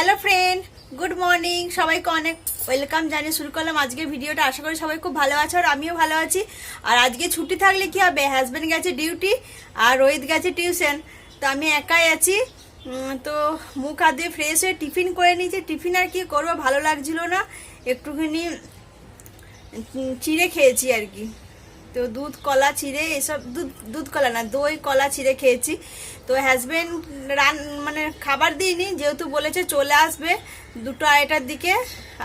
Hello friend good morning সবাইকে অনেক welcome জানিয়ে শুরু করলাম আজকে ভিডিওটা। আশা করি সবাই খুব ভালো আছে আর আমিও ভালো আছি। আর আজকে ছুটি থাকলে কি হবে? হাজব্যান্ড গেছে ডিউটি আর রোহিত গেছে টিউশন তো আমি একাই আছি। তো মুখ হাত দিয়ে ফ্রেশ হয়ে টিফিন করে নিয়েছি। টিফিন আর কি করব? ভালো লাগছিল না। একটুখানি চিড়ে খেয়েছি আর কি। তো দুধ, কলা, চিড়ে, এসব দুধ দুধ, কলা না, দই, কলা, চিড়ে খেয়েছি। তো হাজবেন্ড রান মানে খাবার দিইনি, যেহেতু বলেছে চলে আসবে দুটো আড়াইটার দিকে,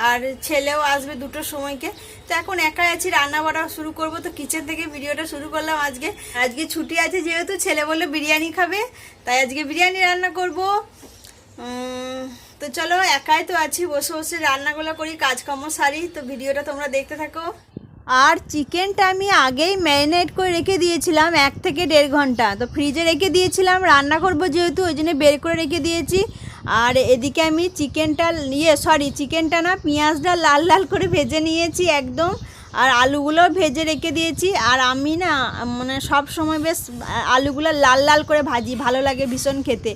আর ছেলেও আসবে দুটোর সময়কে। তো এখন একাই আছি, রান্না বাড়া শুরু করব। তো কিচেন থেকে ভিডিওটা শুরু করলাম আজকে। আজকে ছুটি আছে যেহেতু, ছেলে বলে বিরিয়ানি খাবে, তাই আজকে বিরিয়ানি রান্না করব। তো চলো, একাই তো আছি, বসে বসে রান্নাগুলো করি, কাজকর্ম সারি। তো ভিডিওটা তোমরা দেখতে থাকো। আর চিকেনটা আমি আগেই ম্যারিনেট করে রেখে দিয়েছিলাম এক থেকে দেড় ঘণ্টা। তো ফ্রিজে রেখে দিয়েছিলাম, রান্না করব যেহেতু, ওই জন্য বের করে রেখে দিয়েছি। আর এদিকে আমি চিকেনটা ইয়ে সরি চিকেনটা না, পেঁয়াজটা লাল লাল করে ভেজে নিয়েছি একদম। আর আলুগুলো ভেজে রেখে দিয়েছি। আর আমি না মানে সব সময় বেশ, আলুগুলো লাল লাল করে ভাজি, ভালো লাগে ভীষণ খেতে।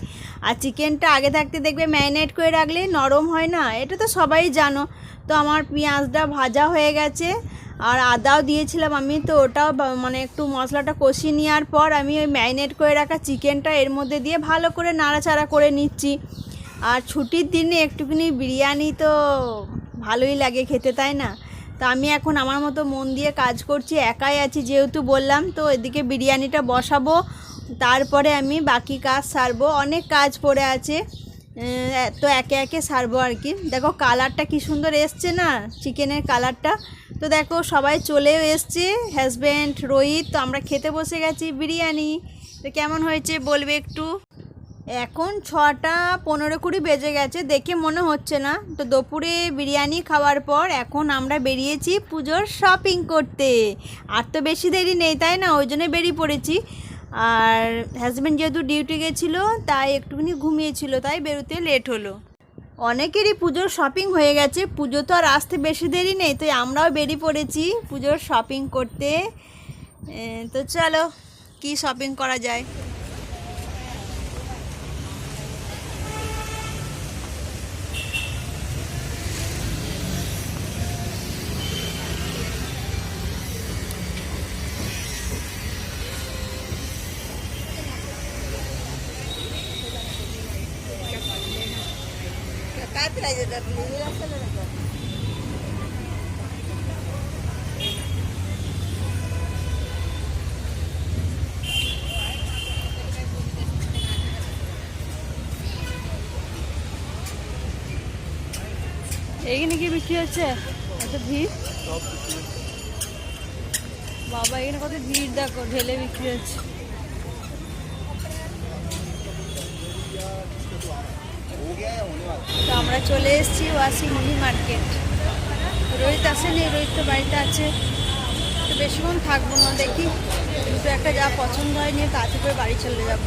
আর চিকেনটা আগে থাকতে দেখবে ম্যারিনেট করে রাখলে নরম হয় না, এটা তো সবাই জানো। তো আমার পেঁয়াজটা ভাজা হয়ে গেছে। আর আদাও দিয়েছিলাম আমি, তো ওটাও মানে একটু মশলাটা কষিয়ে নেওয়ার পর আমি ওই ম্যারিনেট করে রাখা চিকেনটা এর মধ্যে দিয়ে ভালো করে নাড়াচাড়া করে নিচ্ছি। আর ছুটির দিনে একটুখানি বিরিয়ানি তো ভালোই লাগে খেতে, তাই না? তো আমি এখন আমার মতো মন দিয়ে কাজ করছি, একাই আছি যেহেতু বললাম, তো এদিকে বিরিয়ানিটা বসাবো, তারপরে আমি বাকি কাজ সারবো। অনেক কাজ পড়ে আছে। তো একে একে সারবো আর কি। দেখো কালারটা কি সুন্দর এসছে না, চিকেনের কালারটা। তো দেখো সবাই চলেও এসছে হাজব্যান্ড রোহিত, তো আমরা খেতে বসে গেছি বিরিয়ানি। তো কেমন হয়েছে বলবে একটু? এখন ছটা পনেরো কুড়ি বেজে গেছে, দেখে মনে হচ্ছে না। তো দুপুরে বিরিয়ানি খাওয়ার পর এখন আমরা বেরিয়েছি পুজোর শপিং করতে। আর তো বেশি দেরি নেই, তাই না? ওই জন্য বেরিয়ে পড়েছি। আর হাজব্যান্ড যেহেতু ডিউটি গেছিল, তাই একটুখানি ঘুমিয়েছিল, তাই বেরোতে লেট হলো। অনেকেরই পুজোর শপিং হয়ে গেছে, পুজো তো আর আসতে বেশি দেরি নেই তো আমরাও বেরিয়ে পড়েছি পুজোর শপিং করতে। তো চলো, কি শপিং করা যায়? এইখানে কি বিক্রি হচ্ছে? এত ভিড়? বাবা এখানে কত ভিড় দেখো ঢেলে বিক্রি হচ্ছে তো আমরা চলে এসেছি ওয়াসি মুভি মার্কেট। রোহিত আসেনি রোহিত তো বাড়িতে আছে। তো বেশিক্ষণ থাকব না, দেখি। দুটো একটা যা পছন্দ হয় নিয়ে তাড়াতাড়ি করে বাড়ি চলে যাব।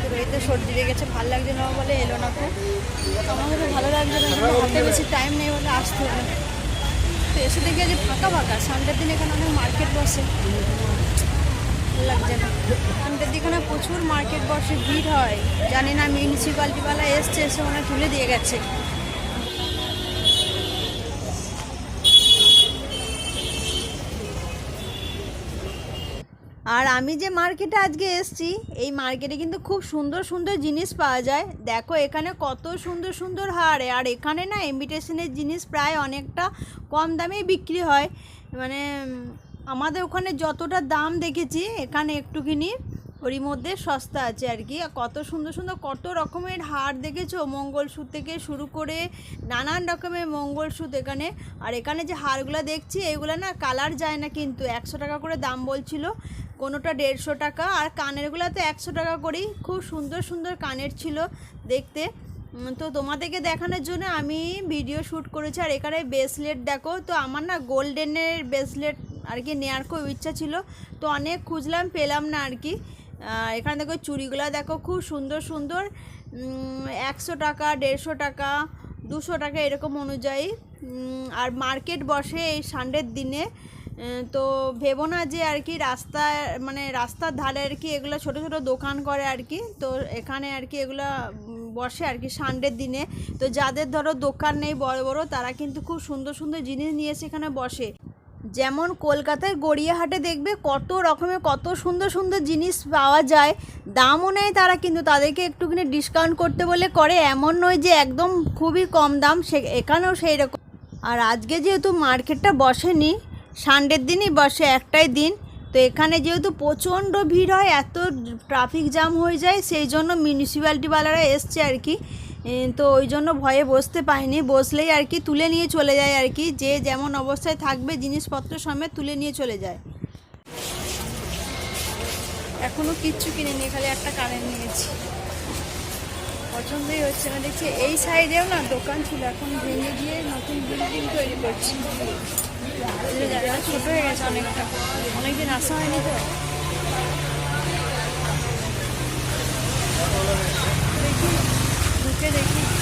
তো রোহিতের সর্দি লেগেছে, ভালো লাগছে না বলে এলো না খুব। আমাদেরও ভালো লাগছে না হাতে বেশি টাইম নেই বলে আসতে হবে। তো এসে দেখি আজ ফাঁকা ফাঁকা, সানডের দিন এখানে অনেক মার্কেট বসে। লাগছে না। সানডের দিকে প্রচুর মার্কেট বসে, ভিড় হয়। জানি না মিউনিসিপ্যালিটিওয়ালা এসছে, এসে ওনার তুলে দিয়ে গেছে। আর আমি যে মার্কেটে আজকে এসেছি, এই মার্কেটে কিন্তু খুব সুন্দর সুন্দর জিনিস পাওয়া যায়। দেখো, এখানে কত সুন্দর সুন্দর হার আর এখানে না ইমিটেশনের জিনিস প্রায় অনেকটা কম দামেই বিক্রি হয়। মানে আমাদের ওখানে যতটা দাম দেখেছি, এখানে একটুখানি ওরই মধ্যে সস্তা আছে আর কি। কত সুন্দর সুন্দর, কত রকমের হার দেখেছ? মঙ্গলসূত্র থেকে শুরু করে নানান রকমের মঙ্গলসূত্র এখানে। আর এখানে যে হারগুলো দেখছি, এগুলো না কালার যায় না কিন্তু। একশো টাকা করে দাম বলছিল। কোনোটা দেড়শো টাকা আর কানেরগুলো তো একশো টাকা করেই খুব সুন্দর সুন্দর কানের ছিল দেখতে। তো তোমাদেরকে দেখানোর জন্য আমি ভিডিও শ্যুট করেছি আর এখানে ব্রেসলেট দেখো। তো আমার না গোল্ডেনের ব্রেসলেট আর কি নেওয়ার খুব ইচ্ছা ছিল। তো অনেক খুঁজলাম, পেলাম না আর কি। এখানে দেখো চুড়িগুলো দেখো খুব সুন্দর সুন্দর। একশো টাকা, দেড়শো টাকা, দুশো টাকা এরকম অনুযায়ী। আর মার্কেট বসে এই সানডের দিনে। তো ভেবো না যে আর কি রাস্তা মানে রাস্তার ধারে আর কি এগুলো ছোট ছোট দোকান করে আর কি। তো এখানে আর কি এগুলো বসে আর কি সানডের দিনে। তো যাদের ধরো দোকান নেই বড় বড়, তারা কিন্তু খুব সুন্দর সুন্দর জিনিস নিয়ে এসে এখানে বসে। যেমন কলকাতায় গড়িয়াহাটে দেখবে কত রকমের কত সুন্দর সুন্দর জিনিস পাওয়া যায়। দামও নেয় তারা, কিন্তু তাদেরকে একটুখানি ডিসকাউন্ট করতে বলে করে। এমন নয় যে একদম খুবই কম দাম, সে, এখানেও সেই রকম আর আজকে যেহেতু মার্কেটটা বসেনি সানডের দিনই বসে একটাই দিন। তো এখানে যেহেতু প্রচণ্ড ভিড় হয়, এত ট্রাফিক জ্যাম হয়ে যায়, সেই জন্য মিউনিসিপ্যালিটিওয়ালারা এসছে আর কি। তো ওই জন্য ভয়ে বসতে পাইনি বসলেই আর কি তুলে নিয়ে চলে যায় আর কি। যে যেমন অবস্থায় থাকবে, জিনিসপত্র সমেত তুলে নিয়ে চলে যায়। এখনও কিচ্ছু কিনিনি, খালি একটা কারেন্ট নিয়েছি। পছন্দই হচ্ছে না। দেখছি এই সাইডেও না দোকান ছিল, এখন ভেঙে গিয়ে নতুন বিল্ডিং তৈরি করছি। জায়গাটা ছোট হয়ে গেছে অনেকটা অনেকদিন আসা হয়নি তো দেখি ঢুকে দেখি।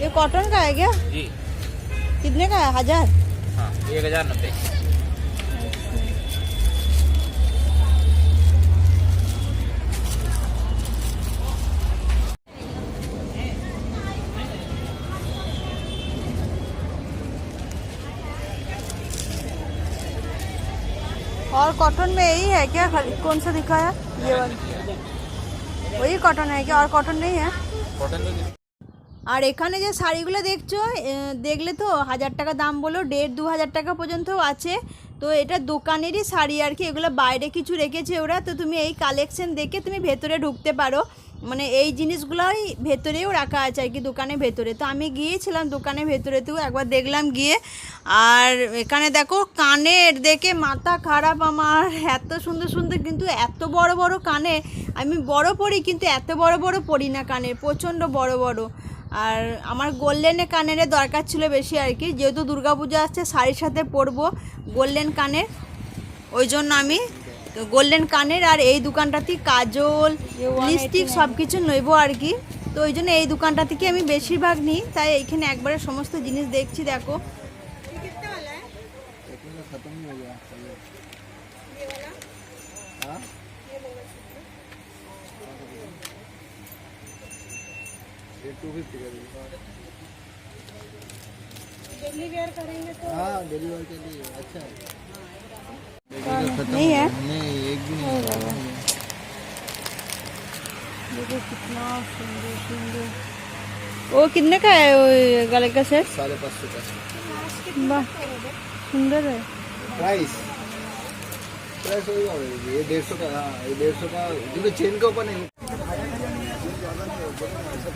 ये कॉटन का है क्या? जी। कितने का है? हज़ार? हाँ एक हज़ार नब्बे। और कॉटन में यही है क्या? कौन सा दिखा है ये वाला। वही कॉटन है क्या? और कॉटन नहीं है? कॉटन আর এখানে যে শাড়িগুলো দেখছ দেখলে তো হাজার টাকা দাম বলো, দেড় দু হাজার টাকা পর্যন্তও আছে। তো এটা দোকানেরই শাড়ি আর কি, এগুলো বাইরে কিছু রেখেছে ওরা। তো তুমি এই কালেকশন দেখে তুমি ভেতরে ঢুকতে পারো। মানে এই জিনিসগুলোই ভেতরেও রাখা আছে আর কি, দোকানের ভেতরে। তো আমি গিয়েছিলাম দোকানের ভেতরেতেও, একবার দেখলাম গিয়ে। আর এখানে দেখো, কানের দেখে মাথা খারাপ আমার। এত সুন্দর সুন্দর কিন্তু এত বড় বড় কানে। আমি বড় পরি, কিন্তু এত বড় বড় পরি না কানের প্রচণ্ড বড় বড়। আর আমার গোল্ডেনে কানেরে দরকার ছিল বেশি আর কি। যেহেতু দুর্গাপূজা আসছে শাড়ির সাথে পরবো গোল্ডেন কানের। ওই জন্য আমি গোল্ডেন কানের আর এই দোকানটাতে কাজল লিপস্টিক সব কিছু নইব আর কি। তো ওই জন্য এই দোকানটা থেকে আমি বেশিরভাগ নিই। তাই এইখানে একবারে সমস্ত জিনিস দেখছি দেখো। ये टू फिफ्टी का दीजिए। डेली वेयर करेंगे तो हाँ के लिए अच्छा है नहीं है नहीं एक भी नहीं देखो कितना सुंदर सुंदर। वो कितने का है वो गले का सेट साढ़े पाँच सौ का। वाह सुंदर है। प्राइस प्राइस ये डेढ़ सौ का हाँ ये डेढ़ सौ का चेन के ऊपर नहीं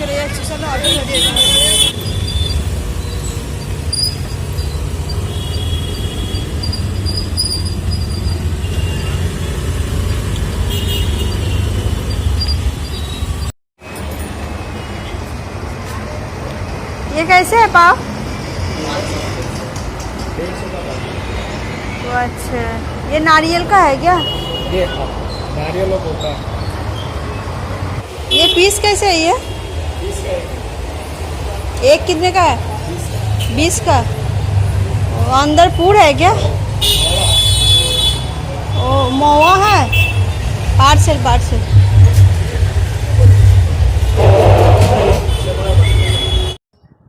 চলে যাচ্ছে চলো অটো ধরে এসো। ये कैसे है पाव तो अच्छा ये नारियल का है क्या ये नारियल और कोका ये पीस कैसे है ये एक कितने का है बीस का ओ, अंदर पूर है क्या ओ मोवा है पार्सल पार्सल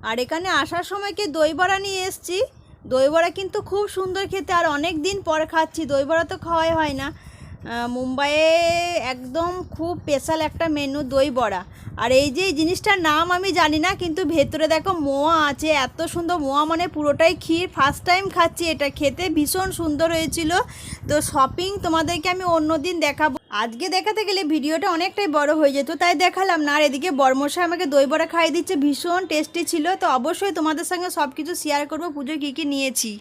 আর এখানে আসার সময় কি দই বড়া নিয়ে এসেছি দই বড়া কিন্তু খুব সুন্দর খেতে আর অনেক দিন পর খাচ্ছি দই বড়া তো খাওয়াই হয় না আহ, মুম্বাইয়ে একদম খুব স্পেশাল একটা মেনু দই বড়া। আর এই যে জিনিসটার নাম আমি জানি না, কিন্তু ভেতরে দেখো মোয়া আছে, এত সুন্দর মোয়া মানে পুরোটাই ক্ষীর। ফার্স্ট টাইম খাচ্ছি এটা, খেতে ভীষণ সুন্দর হয়েছিল। তো শপিং তোমাদেরকে আমি অন্যদিন দেখাবো। আজকে দেখাতে গেলে ভিডিওটা অনেকটাই বড় হয়ে যেত, তাই দেখালাম না। আর এদিকে বর্মশাই আমাকে দই বড়া খাইয়ে দিচ্ছে, ভীষণ টেস্টি ছিল। তো অবশ্যই তোমাদের সঙ্গে সব কিছু শেয়ার করব, পুজোয় কী কী নিয়েছি।